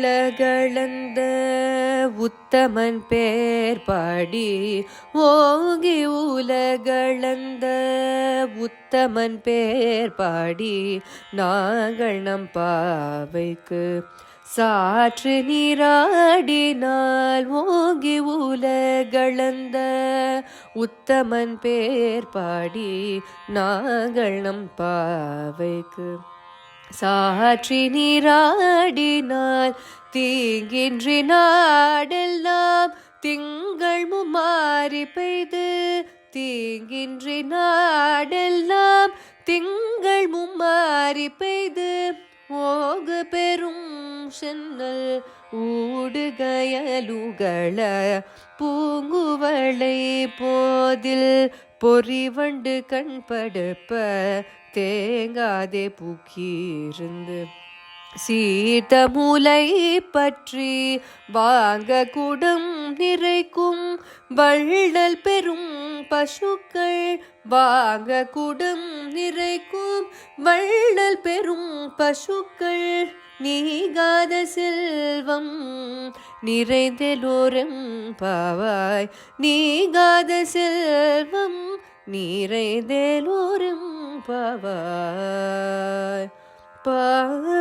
உலகளந்த உத்தமன் பேர் பாடி ஓங்கி உலகளந்த உத்தமன் பேர் பாடி நாங்கள் நம் பாவைக்கு சாற்று நீராடினால் ஓங்கி உலகளந்த உத்தமன் பேர் பாடி நாங்கள் நம் பாவைக்கு சாற்றி நீராடினால் தீங்கின்றி நாடெல்லாம் திங்கள் மும்மாறி பெய்து தீங்கின்றி நாடெல்லாம் திங்கள் மும்மாறி பெய்து ஓகு பெரும் சென்னல் ஊடுகயலுகள பூங்குவளை போதில் பொறிவண்டு கண்படுப்ப தேங்காதே பூக்கியிருந்து. சீர்த்த மூலை பற்றி வாங்க குடம் நிறைக்கும் வள்ளல் பெரும் பசுக்கள் வாங்க குடம் நிறைக்கும் வள்ளல் பெரும் பசுக்கள் நீகாத செல்வம் நிறைந்தெலோரும் பாவாய் நீகாத செல்வம் நிறைந்தெலோரும் பாவாய் பாவாய்